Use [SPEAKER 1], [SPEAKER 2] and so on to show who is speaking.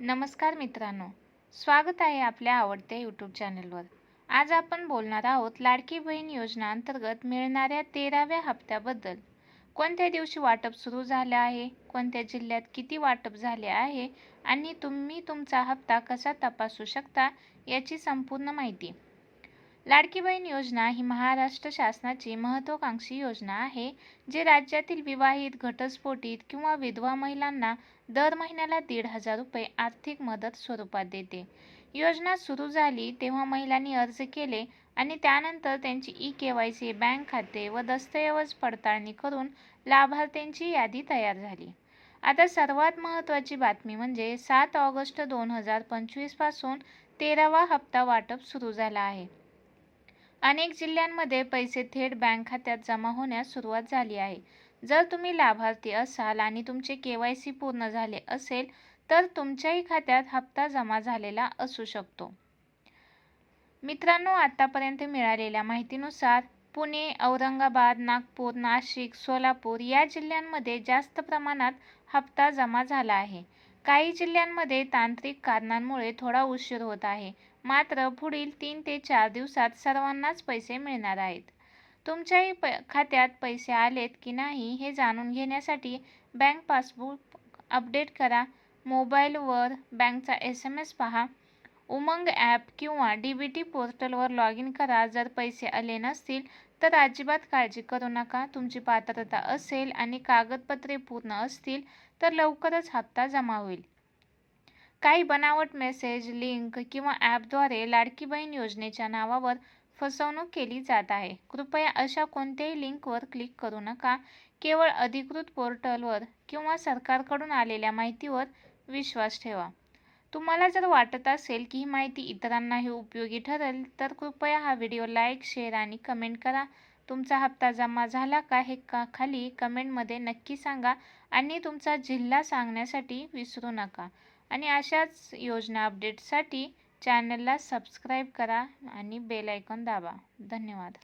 [SPEAKER 1] नमस्कार मित्रांनो. स्वागत आहे आपल्या आवडत्या यूट्यूब चॅनलवर आज आपण बोलणार आहोत लाडकी बहीण योजना अंतर्गत मिळणाऱ्या तेराव्या हप्त्याबद्दल. कोणत्या दिवशी वाटप सुरू झालं आहे? कोणत्या जिल्ह्यात किती वाटप झाले आहे? आणि तुम्ही तुमचा हप्ता कसा तपासू शकता याची संपूर्ण माहिती. लाडकी बहीण योजना ही महाराष्ट्र शासनाची महत्त्वाकांक्षी योजना आहे जे राज्यातील विवाहित घटस्फोटित किंवा विधवा महिलांना दर महिन्याला दीड हजार रुपये आर्थिक मदत स्वरूपात देते. योजना सुरू झाली तेव्हा महिलांनी अर्ज केले आणि त्यानंतर त्यांची E K Y C bank खाते व दस्तऐवज पडताळणी करून लाभार्थ्यांची यादी तयार झाली. आता सर्वात महत्त्वाची बातमी म्हणजे सात ऑगस्ट दोन हजार पंचवीसपासून तेरावा हप्ता वाटप सुरू झाला आहे. अनेक जिल्ह्यांमध्ये पैसे थेट बँक खात्यात जमा होण्यास सुरुवात झाली आहे. जर तुम्ही लाभार्थी असाल आणि तुमचे के वाय सी पूर्ण झाले असेल तर तुमच्याही खात्यात हप्ता जमा झालेला असू शकतो. मित्रांनो आतापर्यंत मिळालेल्या माहितीनुसार पुणे औरंगाबाद नागपूर नाशिक सोलापूर या जिल्ह्यांमध्ये जास्त प्रमाणात हप्ता जमा झाला आहे. काही जिल्ह्यांमध्ये तांत्रिक कारणांमुळे थोडा उशीर होत आहे. मात्र पुढील तीन ते चार दिवसात सर्वांनाच पैसे मिळणार आहेत. तुमच्याही प खात्यात पैसे आलेत की नाही हे जाणून घेण्यासाठी बँक पासबुक अपडेट करा. मोबाईलवर बँकचा एस एम एस पहा. उमंग ॲप किंवा डी बी टी पोर्टलवर लॉग इन करा. जर पैसे आले नसतील तर अजिबात काळजी करू नका. तुमची पात्रता असेल आणि कागदपत्रे पूर्ण असतील तर लवकरच हप्ता जमा होईल. काही बनावट मेसेज लिंक किंवा ॲपद्वारे लाडकी बहीण योजनेच्या नावावर फसवणूक केली जात आहे. कृपया अशा कोणत्याही लिंकवर क्लिक करू नका. केवळ अधिकृत पोर्टलवर किंवा सरकारकडून आलेल्या माहितीवर विश्वास ठेवा. तुम्हाला जर वाटत असेल की ही माहिती इतरांनाही उपयोगी ठरेल तर कृपया हा व्हिडिओ लाईक शेअर आणि कमेंट करा. तुमचा हप्ता जमा झाला का हे का खाली कमेंटमध्ये नक्की सांगा आणि तुमचा जिल्हा सांगण्यासाठी विसरू नका. आणि अशाच योजना अपडेटसाठी चॅनलला सबस्क्राईब करा आणि बेल आयकॉन दाबा. धन्यवाद.